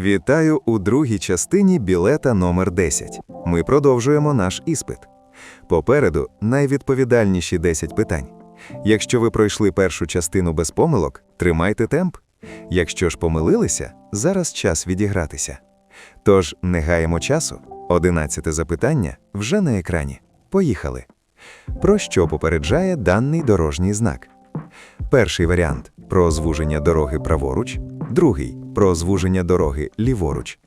Вітаю у другій частині білета номер 10. Ми продовжуємо наш іспит. Попереду найвідповідальніші 10 питань. Якщо ви пройшли першу частину без помилок, тримайте темп. Якщо ж помилилися, зараз час відігратися. Тож не гаємо часу. Одинадцяте запитання вже на екрані. Поїхали. Про що попереджає даний дорожній знак? Перший варіант про звуження дороги праворуч, другий про звуження дороги ліворуч,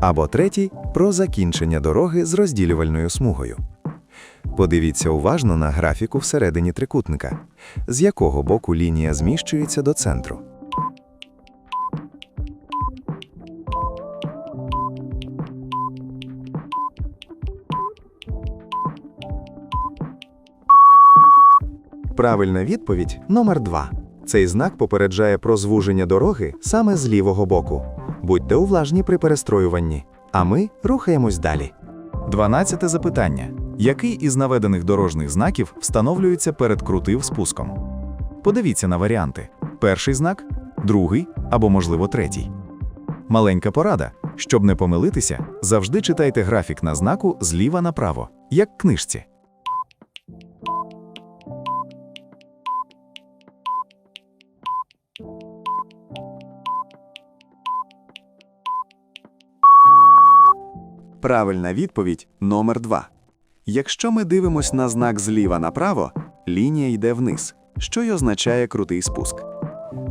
або третій про закінчення дороги з розділювальною смугою. Подивіться уважно на графіку всередині трикутника, з якого боку лінія зміщується до центру. Правильна відповідь номер 2. Цей знак попереджає про звуження дороги саме з лівого боку. Будьте уважні при перестроюванні. А ми рухаємось далі. Дванадцяте запитання. Який із наведених дорожніх знаків встановлюється перед крутим спуском? Подивіться на варіанти: перший знак, другий або, можливо, третій. Маленька порада. Щоб не помилитися, завжди читайте графік на знаку зліва направо, як книжці. Правильна відповідь номер 2. Якщо ми дивимось на знак зліва направо, лінія йде вниз, що й означає крутий спуск.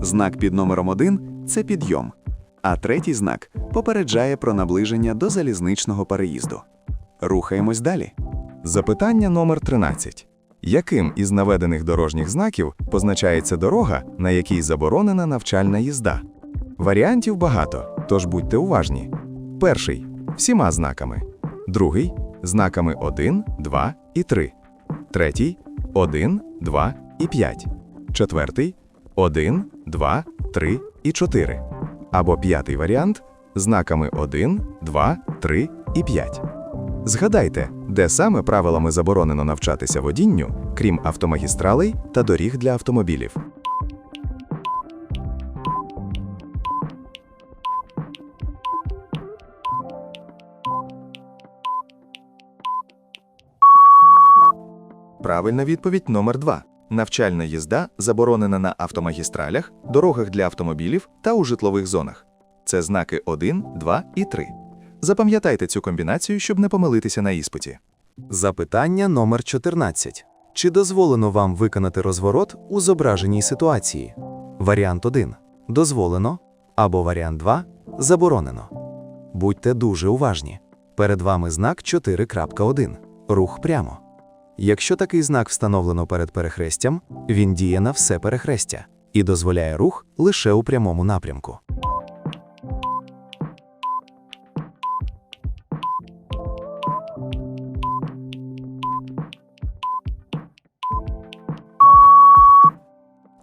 Знак під номером 1 це підйом, а третій знак попереджає про наближення до залізничного переїзду. Рухаємось далі. Запитання номер 13. Яким із наведених дорожніх знаків позначається дорога, на якій заборонена навчальна їзда? Варіантів багато, тож будьте уважні. Перший всіма знаками. Другий знаками 1, 2 і 3. Третій 1, 2 і 5. Четвертий 1, 2, 3 і 4. Або п'ятий варіант знаками 1, 2, 3 і 5. Згадайте, де саме правилами заборонено навчатися водінню, крім автомагістралей та доріг для автомобілів. Правильна відповідь номер 2. Навчальна їзда заборонена на автомагістралях, дорогах для автомобілів та у житлових зонах. Це знаки 1, 2 і 3. Запам'ятайте цю комбінацію, щоб не помилитися на іспиті. Запитання номер 14. Чи дозволено вам виконати розворот у зображеній ситуації? Варіант 1. Дозволено. Або варіант 2. Заборонено. Будьте дуже уважні. Перед вами знак 4.1. Рух прямо. Якщо такий знак встановлено перед перехрестям, він діє на все перехрестя і дозволяє рух лише у прямому напрямку.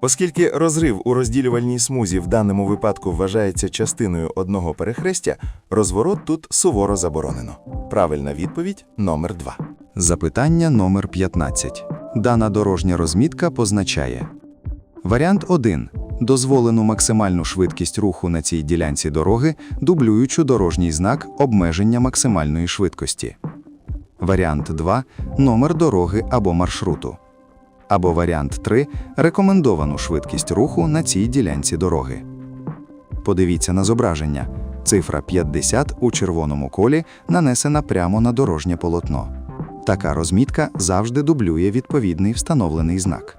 Оскільки розрив у розділювальній смузі в даному випадку вважається частиною одного перехрестя, розворот тут суворо заборонено. Правильна відповідь номер 2. Запитання номер 15. Дана дорожня розмітка позначає Варіант 1. Дозволену максимальну швидкість руху на цій ділянці дороги, дублюючи дорожній знак обмеження максимальної швидкості. Варіант 2. Номер дороги або маршруту. Або варіант 3 рекомендовану швидкість руху на цій ділянці дороги. Подивіться на зображення. Цифра 50 у червоному колі нанесена прямо на дорожнє полотно. Така розмітка завжди дублює відповідний встановлений знак.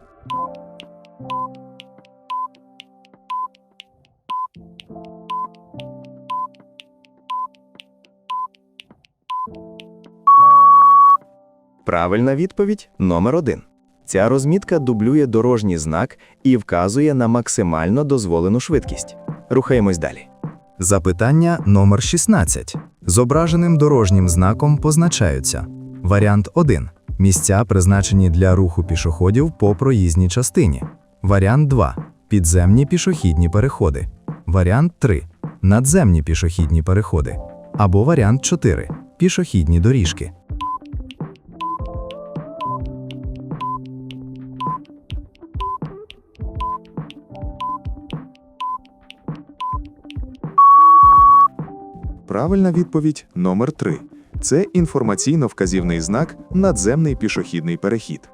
Правильна відповідь номер 1. Ця розмітка дублює дорожній знак і вказує на максимально дозволену швидкість. Рухаємось далі. Запитання номер 16. Зображеним дорожнім знаком позначаються Варіант 1. Місця, призначені для руху пішоходів по проїзній частині. Варіант 2. Підземні пішохідні переходи. Варіант 3. Надземні пішохідні переходи. Або варіант 4. Пішохідні доріжки. Правильна відповідь номер 3 Це інформаційно-вказівний знак надземний пішохідний перехід.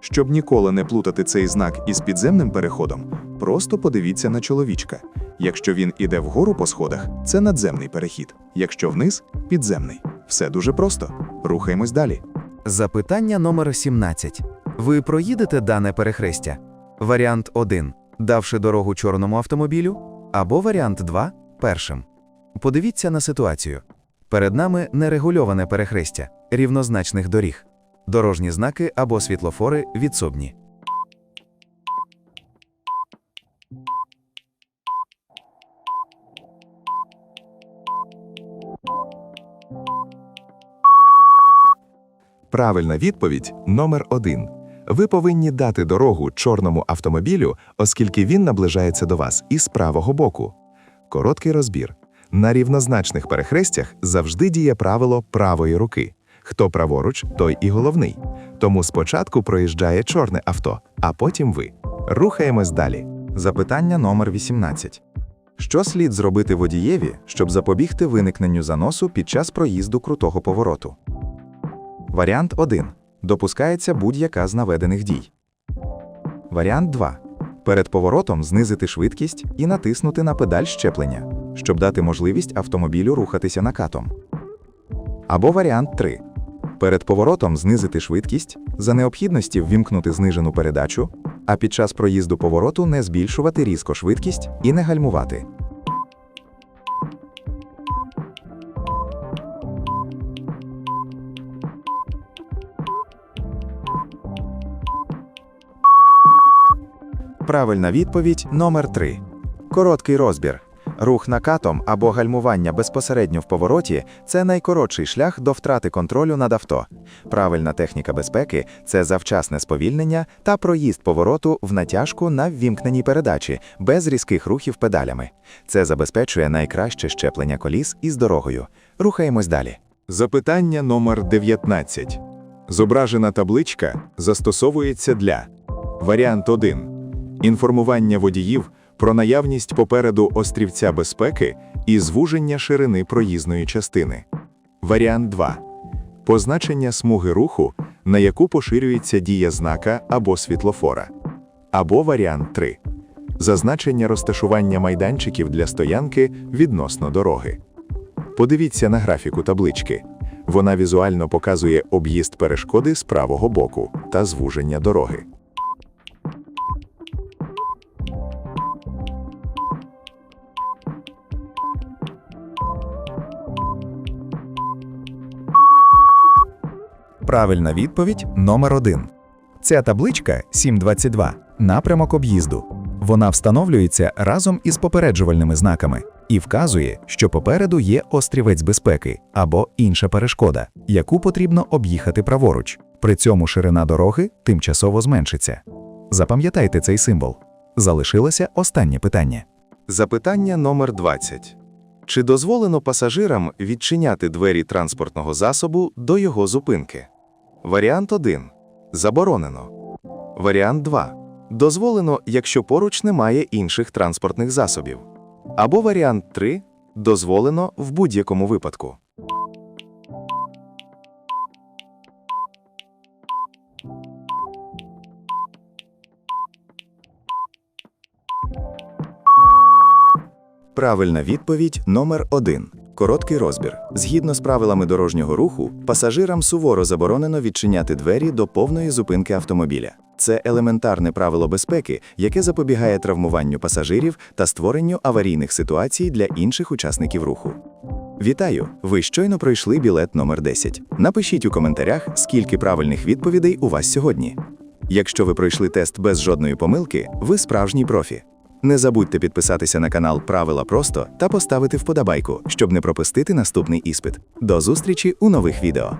Щоб ніколи не плутати цей знак із підземним переходом, просто подивіться на чоловічка. Якщо він іде вгору по сходах, це надземний перехід. Якщо вниз підземний. Все дуже просто. Рухаємось далі. Запитання номер 17. Ви проїдете дане перехрестя? Варіант 1. Давши дорогу чорному автомобілю. Або варіант 2. Першим. Подивіться на ситуацію. Перед нами нерегульоване перехрестя рівнозначних доріг. Дорожні знаки або світлофори відсобні. Правильна відповідь номер один. Ви повинні дати дорогу чорному автомобілю, оскільки він наближається до вас із правого боку. Короткий розбір. На рівнозначних перехрестях завжди діє правило правої руки. Хто праворуч, той і головний. Тому спочатку проїжджає чорне авто, а потім ви. Рухаємось далі. Запитання номер 18. Що слід зробити водієві, щоб запобігти виникненню заносу під час проїзду крутого повороту? Варіант 1. Допускається будь-яка з наведених дій. Варіант 2. Перед поворотом знизити швидкість і натиснути на педаль щеплення, щоб дати можливість автомобілю рухатися накатом. Або варіант 3. Перед поворотом знизити швидкість, за необхідності ввімкнути знижену передачу, а під час проїзду повороту не збільшувати різко швидкість і не гальмувати. Правильна відповідь номер 3. Короткий розбір. Рух накатом або гальмування безпосередньо в повороті це найкоротший шлях до втрати контролю над авто. Правильна техніка безпеки це завчасне сповільнення та проїзд повороту в натяжку на ввімкненій передачі без різких рухів педалями. Це забезпечує найкраще щеплення коліс із дорогою. Рухаємось далі. Запитання номер 19. Зображена табличка застосовується для Варіант 1. Інформування водіїв про наявність попереду острівця безпеки і звуження ширини проїзної частини. Варіант 2. Позначення смуги руху, на яку поширюється дія знака або світлофора. Або варіант 3. Зазначення розташування майданчиків для стоянки відносно дороги. Подивіться на графіку таблички. Вона візуально показує об'їзд перешкоди з правого боку та звуження дороги. Правильна відповідь номер 1. Ця табличка 722 напрямок об'їзду. Вона встановлюється разом із попереджувальними знаками і вказує, що попереду є острівець безпеки або інша перешкода, яку потрібно об'їхати праворуч. При цьому ширина дороги тимчасово зменшиться. Запам'ятайте цей символ. Залишилося останнє питання. Запитання номер 20. Чи дозволено пасажирам відчиняти двері транспортного засобу до його зупинки? Варіант 1. Заборонено. Варіант 2. Дозволено, якщо поруч немає інших транспортних засобів. Або варіант 3. Дозволено в будь-якому випадку. Правильна відповідь номер 1. Короткий розбір. Згідно з правилами дорожнього руху, пасажирам суворо заборонено відчиняти двері до повної зупинки автомобіля. Це елементарне правило безпеки, яке запобігає травмуванню пасажирів та створенню аварійних ситуацій для інших учасників руху. Вітаю! Ви щойно пройшли білет номер 10. Напишіть у коментарях, скільки правильних відповідей у вас сьогодні. Якщо ви пройшли тест без жодної помилки, ви справжній профі. Не забудьте підписатися на канал Правила Просто та поставити вподобайку, щоб не пропустити наступний іспит. До зустрічі у нових відео.